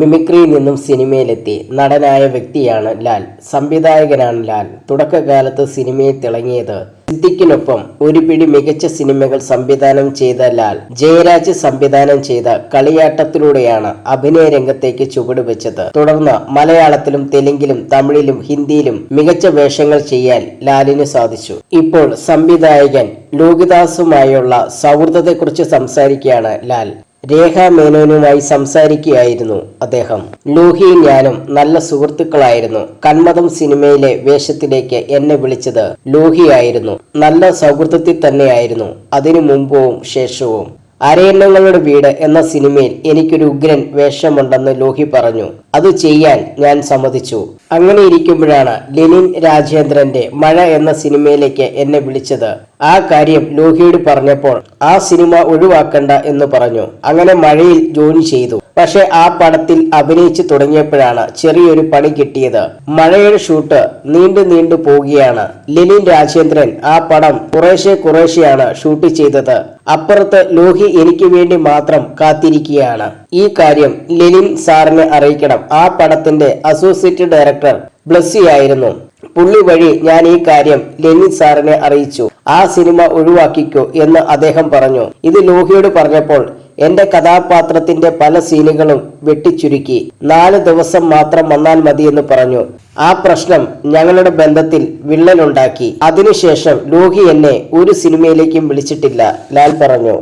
മിമിക്രിയിൽ നിന്നും സിനിമയിലെത്തി നടനായ വ്യക്തിയാണ് ലാൽ. സംവിധായകനാണ് ലാൽ. തുടക്കകാലത്ത് സിനിമയിൽ തിളങ്ങിയത്. സിദ്ധിക്കിനൊപ്പം ഒരു പിടി മികച്ച സിനിമകൾ സംവിധാനം ചെയ്ത ലാൽ ജയരാജ് സംവിധാനം ചെയ്ത കളിയാട്ടത്തിലൂടെയാണ് അഭിനയ രംഗത്തേക്ക് ചുവടുവെച്ചത്. തുടർന്ന് മലയാളത്തിലും തെലുങ്കിലും തമിഴിലും ഹിന്ദിയിലും മികച്ച വേഷങ്ങൾ ചെയ്യാൻ ലാലിന് സാധിച്ചു. ഇപ്പോൾ സംവിധായകൻ ലോകിദാസുമായുള്ള സൗഹൃദത്തെക്കുറിച്ച് സംസാരിക്കുകയാണ് ലാൽ. രേഖ മേനോനുമായി സംസാരിക്കുകയായിരുന്നു അദ്ദേഹം. ലൂഹിയും ഞാനും നല്ല സുഹൃത്തുക്കളായിരുന്നു. കന്മതം സിനിമയിലെ വേഷത്തിലേക്ക് എന്നെ വിളിച്ചത് ലൂഹിയായിരുന്നു. നല്ല സൗഹൃദത്തിൽ തന്നെയായിരുന്നു. അതിനു മുമ്പും ശേഷവും. അരയന്നങ്ങളുടെ വീട് എന്ന സിനിമയിൽ എനിക്കൊരു ഉഗ്രൻ വേഷമുണ്ടെന്ന് ലോഹി പറഞ്ഞു. അത് ചെയ്യാൻ ഞാൻ സമ്മതിച്ചു. അങ്ങനെ ഇരിക്കുമ്പോഴാണ് ലെനിൻ രാജേന്ദ്രന്റെ മഴ എന്ന സിനിമയിലേക്ക് എന്നെ വിളിച്ചത്. ആ കാര്യം ലോഹിയോട് പറഞ്ഞപ്പോൾ ആ സിനിമ ഒഴിവാക്കണ്ട എന്ന് പറഞ്ഞു. അങ്ങനെ മഴയിൽ ജോലി ചെയ്തു. പക്ഷെ ആ പടത്തിൽ അഭിനയിച്ചു തുടങ്ങിയപ്പോഴാണ് ചെറിയൊരു പണി കിട്ടിയത്. മഴയുടെ ഷൂട്ട് നീണ്ടു നീണ്ടു പോവുകയാണ്. ലെനിൻ രാജേന്ദ്രൻ ആ പടം കുറേശ്ശെ കുറേശ്ശെയാണ് ഷൂട്ട് ചെയ്തത്. അപ്പുറത്ത് ലോഹി എനിക്ക് വേണ്ടി മാത്രം കാത്തിരിക്കുകയാണ്. ഈ കാര്യം ലെനിൻ സാറിനെ അറിയിക്കണം. ആ പടത്തിന്റെ അസോസിയേറ്റ് ഡയറക്ടർ ബ്ലസ്സി ആയിരുന്നു. പുള്ളി വഴി ഞാൻ ഈ കാര്യം ലെനിൻ സാറിനെ അറിയിച്ചു. ആ സിനിമ ഒഴിവാക്കിക്കോ എന്ന് അദ്ദേഹം പറഞ്ഞു. ഇത് ലോഹിയോട് പറഞ്ഞപ്പോൾ എന്റെ കഥാപാത്രത്തിന്റെ പല സീനുകളും വെട്ടിച്ചുരുക്കി. നാല് ദിവസം മാത്രം വന്നാൽ മതിയെന്ന് പറഞ്ഞു. ആ പ്രശ്നം ഞങ്ങളുടെ ബന്ധത്തിൽ വിള്ളലുണ്ടാക്കി. അതിനുശേഷം ലോഹി എന്നെ ഒരു സിനിമയിലേക്കും വിളിച്ചിട്ടില്ല ലാൽ പറഞ്ഞു.